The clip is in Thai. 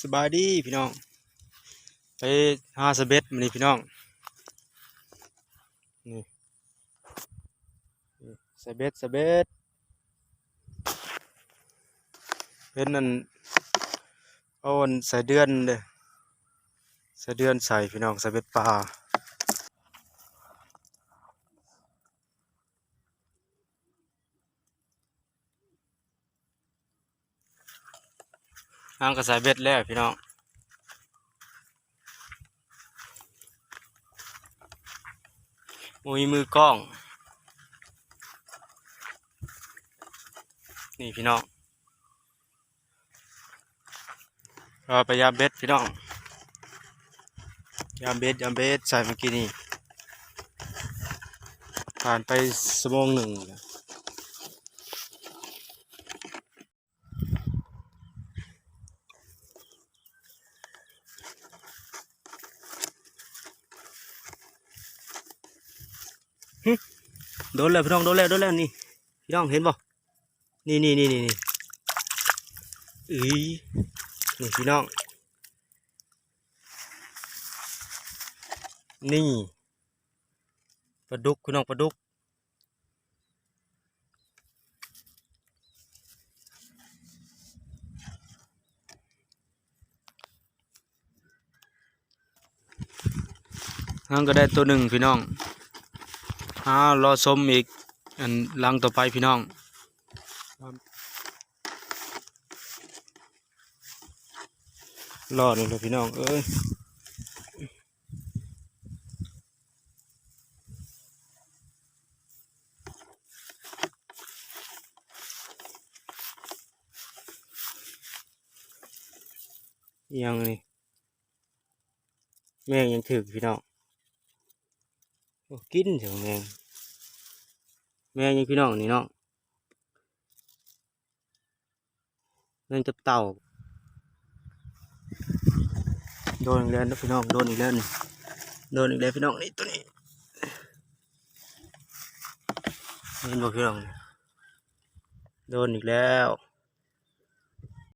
สบายดีพี่น้อง ไปหาสเบ็ดมานี่พี่น้อง นี่สเบ็ดสเบ็ดเป็นนั่นเอาอันใส่เดือนเลยใส่เดือนใส่พี่น้องสเบ็ดปลาางก็ใส่เบ็ดแล้วพี่น้องมุยมือกล้อง นี่พี่น้องเราไปยามเบ็ดพี่น้องยามเบ็ดยามเบ็ดใส่เมื่อกี้นี่ผ่านไปสมองหนึ่ง โดนแล้วพี่น้องโดนแล้วโดนแล้วนี่พี่น้องเห็นบ่นี่นี่นี่นี่นี่อีนี่พี่น้อง นี่ปลาดุกพี่น้องปลาดุกนั่นก็ได้ตัวหนึ่งพี่น้อง หารอชมอีก อันหลังต่อไปพี่น้องรอหนึ่งเลยพี่น้อง เอ้ยอิหยังนี่แมงยังถึกพี่น้องโอ้ กินเถอะแมงแมงยังพี่น้องนี่เนาะแมงจับเต่าโดนอีกแล้วนะพี่น้องโดนอีกแล้วนี่โดนอีกแล้วพี่น้องนี่ตัวนี้เห็นบ่พี่น้องโดนอีกแล้ว